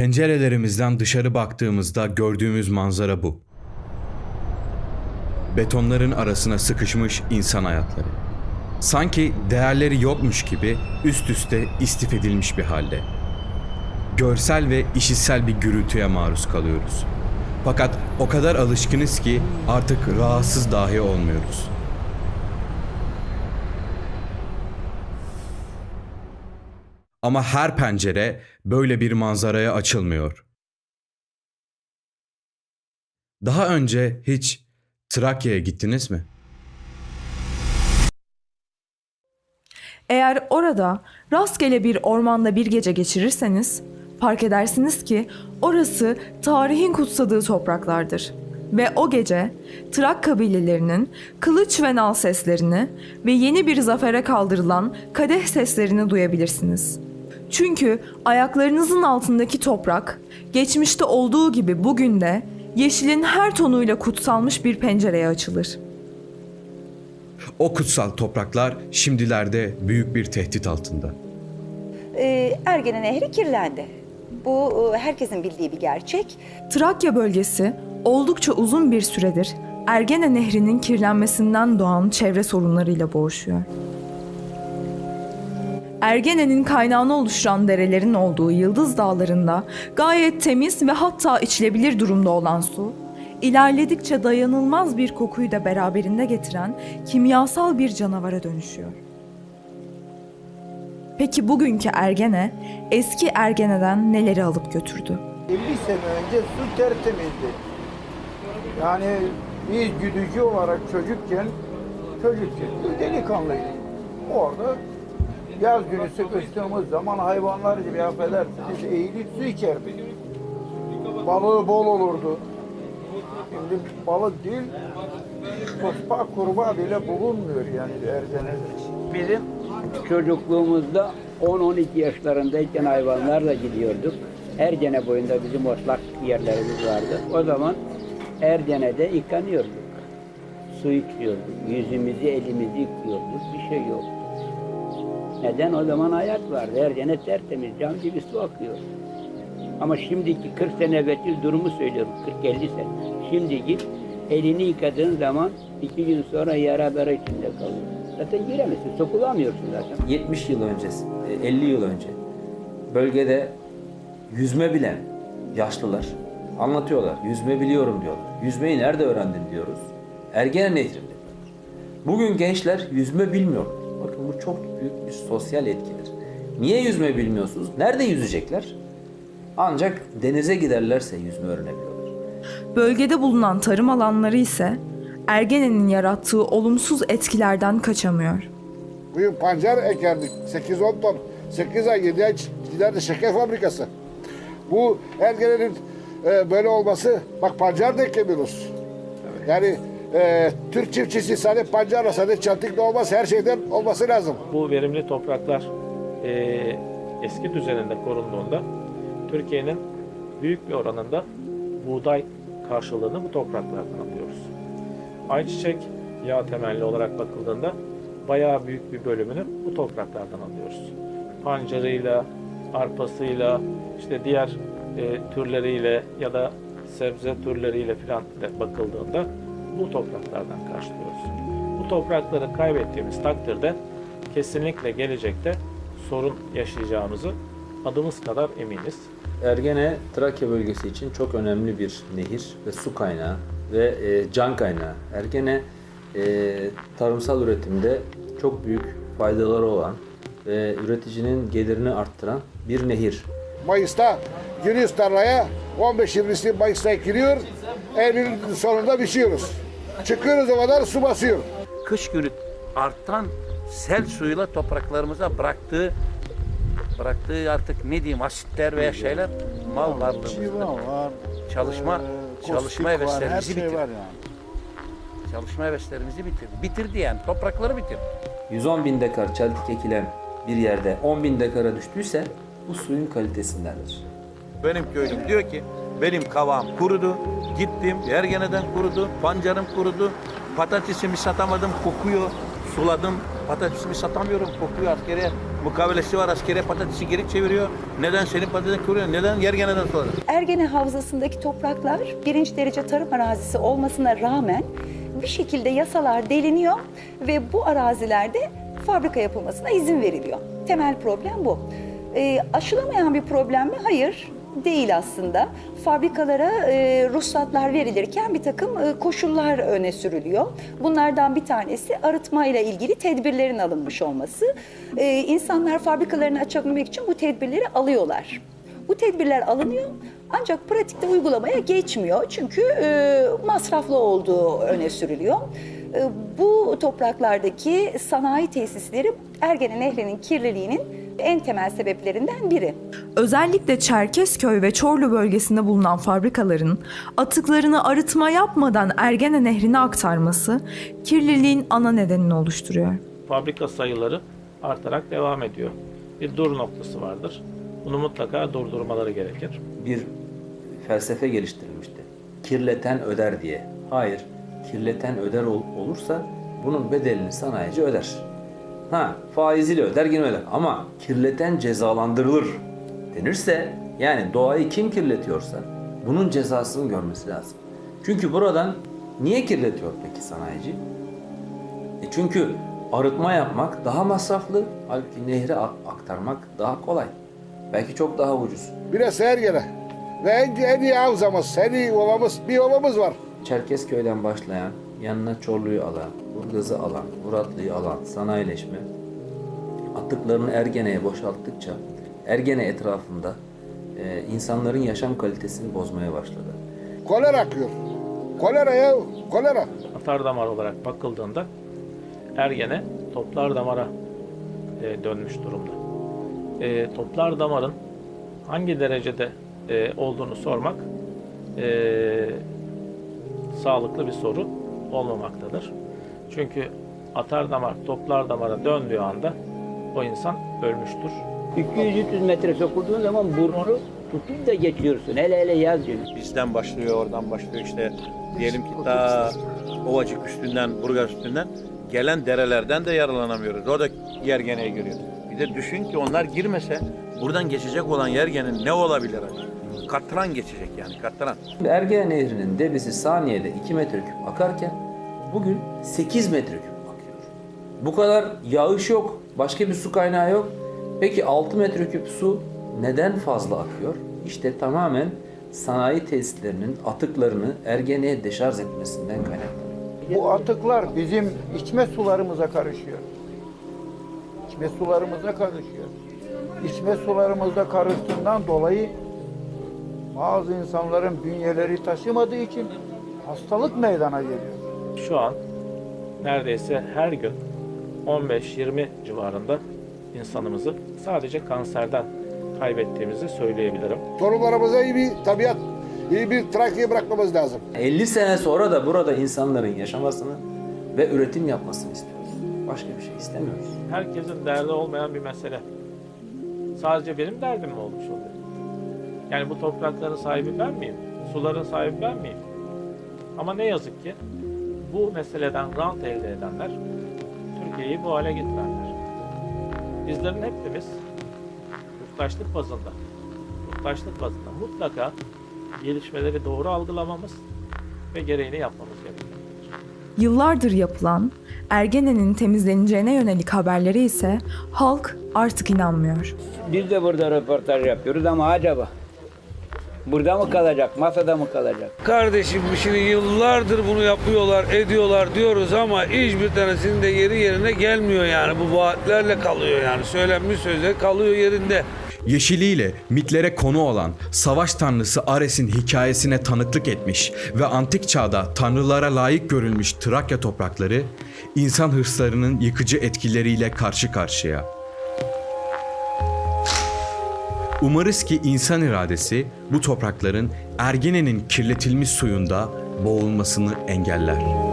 Pencerelerimizden dışarı baktığımızda gördüğümüz manzara bu. Betonların arasına sıkışmış insan hayatları. Sanki değerleri yokmuş gibi üst üste istif edilmiş bir halde. Görsel ve işitsel bir gürültüye maruz kalıyoruz. Fakat o kadar alışkınız ki artık rahatsız dahi olmuyoruz. Ama her pencere böyle bir manzaraya açılmıyor. Daha önce hiç Trakya'ya gittiniz mi? Eğer orada rastgele bir ormanda bir gece geçirirseniz fark edersiniz ki orası tarihin kutsadığı topraklardır. Ve o gece Trak kabilelerinin kılıç ve nal seslerini ve yeni bir zafere kaldırılan kadeh seslerini duyabilirsiniz. Çünkü ayaklarınızın altındaki toprak geçmişte olduğu gibi bugün de yeşilin her tonuyla kutsalmış bir pencereye açılır. O kutsal topraklar şimdilerde büyük bir tehdit altında. Ee, Ergene Nehri kirlendi. Bu e, herkesin bildiği bir gerçek. Trakya bölgesi oldukça uzun bir süredir Ergene Nehri'nin kirlenmesinden doğan çevre sorunlarıyla boğuşuyor. Ergene'nin kaynağını oluşturan derelerin olduğu Yıldız Dağları'nda gayet temiz ve hatta içilebilir durumda olan su, ilerledikçe dayanılmaz bir kokuyu da beraberinde getiren kimyasal bir canavara dönüşüyor. Peki bugünkü Ergene, eski Ergene'den neleri alıp götürdü? 50 sene önce su tertemizdi. Yani biz güdücü olarak çocukken, çocukken delikanlıydık. Orada yaz günü sıkıştığımız zaman hayvanlar gibi affedersiniz eğilip su içerdik. Balığı bol olurdu. Şimdi balık değil, tospa kurbağa bile bulunmuyor yani Erzene'de. Bizim çocukluğumuzda 10-12 yaşlarındayken hayvanlarla gidiyorduk. Ergene boyunda bizim otlak yerlerimiz vardı. O zaman Ergene'de yıkanıyorduk. Su içiyorduk. Yüzümüzü, elimizi yıkıyorduk. Bir şey yok. Neden? O zaman hayat vardı. Ergene tertemiz. Cam gibi su akıyor. Ama şimdiki 40 sene evvelki durumu söylüyorum. 40-50 sene. Şimdi git elini yıkadığın zaman iki gün sonra yara bera içinde kalıyor. Zaten giremezsin. Sokulamıyorsun zaten. 70 yıl öncesi, e, 50 yıl önce bölgede yüzme bilen yaşlılar anlatıyorlar. Yüzme biliyorum diyorlar. Yüzmeyi nerede öğrendin diyoruz. Ergene Nehri'nde. Bugün gençler yüzme bilmiyor. Bakın bu çok büyük bir sosyal etkidir. Niye yüzme bilmiyorsunuz? Nerede yüzecekler? Ancak denize giderlerse yüzme öğrenebiliyorlar. Bölgede bulunan tarım alanları ise Ergene'nin yarattığı olumsuz etkilerden kaçamıyor. Bugün pancar ekerdik. 8-10 ton. 8 ay 7 ay giderdi şeker fabrikası. Bu Ergene'nin e, böyle olması bak pancar da ekemiyoruz. Yani e, Türk çiftçisi sadece pancarla sadece çantikle olmaz her şeyden olması lazım. bu verimli topraklar eee, eski düzeninde korunduğunda Türkiye'nin büyük bir oranında buğday karşılığını bu topraklardan alıyoruz. Ayçiçek yağ temelli olarak bakıldığında bayağı büyük bir bölümünü bu topraklardan alıyoruz. Pancarıyla, arpasıyla, işte diğer e, türleriyle ya da sebze türleriyle filan bakıldığında bu topraklardan karşılıyoruz. Bu toprakları kaybettiğimiz takdirde kesinlikle gelecekte sorun yaşayacağımızı adımız kadar eminiz. Ergene Trakya bölgesi için çok önemli bir nehir ve su kaynağı ve e, can kaynağı. Ergene e, tarımsal üretimde çok büyük faydaları olan ve üreticinin gelirini arttıran bir nehir. Mayıs'ta giriyoruz tarlaya 15-20'si Mayıs'ta ekiliyor. Eylül'ün sonunda biçiyoruz. Çıkıyoruz o kadar su basıyor. kış günü artan sel suyuyla topraklarımıza bıraktığı bıraktığı artık ne diyeyim asitler veya şeyler mal varlığımızda var, çalışma e, çalışma heveslerimizi şey bitirdi. yani. Çalışma heveslerimizi bitirdi. Bitirdi yani toprakları bitirdi. 110 bin dekar çeltik ekilen bir yerde 10 bin dekara düştüyse bu suyun kalitesindendir. Benim köylüm diyor ki benim kavağım kurudu. Gittim Ergene'den kurudu. Pancarım kurudu. Patatesimi satamadım kokuyor. Suladım. Patatesimi satamıyorum kokuyor askere. Mukavelesi var askeri patatesi geri çeviriyor. Neden senin patatesini kuruyor? Neden Yergene'den sonra? Ergene Havzası'ndaki topraklar birinci derece tarım arazisi olmasına rağmen bir şekilde yasalar deliniyor ve bu arazilerde fabrika yapılmasına izin veriliyor. Temel problem bu. Ee, aşılamayan bir problem mi? Hayır, değil aslında. Fabrikalara e, ruhsatlar verilirken bir takım e, koşullar öne sürülüyor. Bunlardan bir tanesi arıtma ile ilgili tedbirlerin alınmış olması. Ee, insanlar fabrikalarını açabilmek için bu tedbirleri alıyorlar. Bu tedbirler alınıyor ancak pratikte uygulamaya geçmiyor. Çünkü e, masraflı olduğu öne sürülüyor. E, bu topraklardaki sanayi tesisleri Ergene Nehri'nin kirliliğinin en temel sebeplerinden biri. Özellikle Çerkezköy ve Çorlu bölgesinde bulunan fabrikaların atıklarını arıtma yapmadan Ergene Nehri'ne aktarması kirliliğin ana nedenini oluşturuyor. Fabrika sayıları artarak devam ediyor. Bir dur noktası vardır. Bunu mutlaka durdurmaları gerekir. bir felsefe geliştirilmişti. Kirleten öder diye. Hayır, kirleten öder ol- olursa bunun bedelini sanayici öder. Ha, faiziyle öder yine öder ama kirleten cezalandırılır denirse yani doğayı kim kirletiyorsa bunun cezasını görmesi lazım. Çünkü buradan niye kirletiyor peki sanayici? E çünkü arıtma yapmak daha masraflı, halbuki nehre aktarmak daha kolay. Belki çok daha ucuz. Bir de Sergene. Ve en, en iyi havzamız, en iyi ovamız, bir ovamız var. Çerkezköy'den başlayan, yanına Çorlu'yu alan, Burgaz'ı alan, Muratlı'yı alan sanayileşme atıklarını Ergene'ye boşalttıkça Ergene etrafında e, insanların yaşam kalitesini bozmaya başladı. Kolera akıyor. Kolera ya, kolera. Atar damar olarak bakıldığında Ergene toplar damara e, dönmüş durumda. E, toplar damarın hangi derecede e, olduğunu sormak e, sağlıklı bir soru olmamaktadır. Çünkü atar damar toplar damara döndüğü anda o insan ölmüştür. 200-300 metre sokulduğun zaman burnunu tutup da geçiyorsun. Hele hele yaz günü. Bizden başlıyor, oradan başlıyor işte. Diyelim ki ta Ovacık üstünden, Burgaz üstünden gelen derelerden de yararlanamıyoruz. O da Yergene'ye giriyor. Bir de düşün ki onlar girmese buradan geçecek olan Yergene'nin ne olabilir acaba? Katran geçecek yani katran. Ergene Nehri'nin debisi saniyede 2 metreküp akarken bugün 8 metreküp akıyor. Bu kadar yağış yok, başka bir su kaynağı yok. Peki 6 metreküp su neden fazla akıyor? İşte tamamen sanayi tesislerinin atıklarını Ergene'ye deşarj etmesinden kaynaklanıyor. Bu atıklar bizim içme sularımıza karışıyor. İçme sularımıza karışıyor. İçme sularımızda karıştığından dolayı bazı insanların bünyeleri taşımadığı için hastalık meydana geliyor. Şu an neredeyse her gün 15-20 civarında insanımızı sadece kanserden kaybettiğimizi söyleyebilirim. Torunlarımıza iyi bir tabiat, iyi bir Trakya bırakmamız lazım. 50 sene sonra da burada insanların yaşamasını ve üretim yapmasını istiyoruz. Başka bir şey istemiyoruz. herkesin derdi olmayan bir mesele. Sadece benim derdim mi olmuş oluyor? Yani bu toprakların sahibi ben miyim? Suların sahibi ben miyim? Ama ne yazık ki bu meseleden rant elde edenler Türkiye'yi bu hale getirenler. Bizlerin hepimiz yurttaşlık bazında, yurttaşlık bazında mutlaka gelişmeleri doğru algılamamız ve gereğini yapmamız gerekiyor. Yıllardır yapılan Ergene'nin temizleneceğine yönelik haberlere ise halk artık inanmıyor. Biz de burada röportaj yapıyoruz ama acaba burada mı kalacak, masada mı kalacak? Kardeşim şimdi yıllardır bunu yapıyorlar, ediyorlar diyoruz ama hiçbir tanesinin de yeri yerine gelmiyor yani. Bu vaatlerle kalıyor yani. Söylenmiş sözler kalıyor yerinde. Yeşiliyle mitlere konu olan savaş tanrısı Ares'in hikayesine tanıklık etmiş ve antik çağda tanrılara layık görülmüş Trakya toprakları insan hırslarının yıkıcı etkileriyle karşı karşıya. Umarız ki insan iradesi bu toprakların Ergene'nin kirletilmiş suyunda boğulmasını engeller.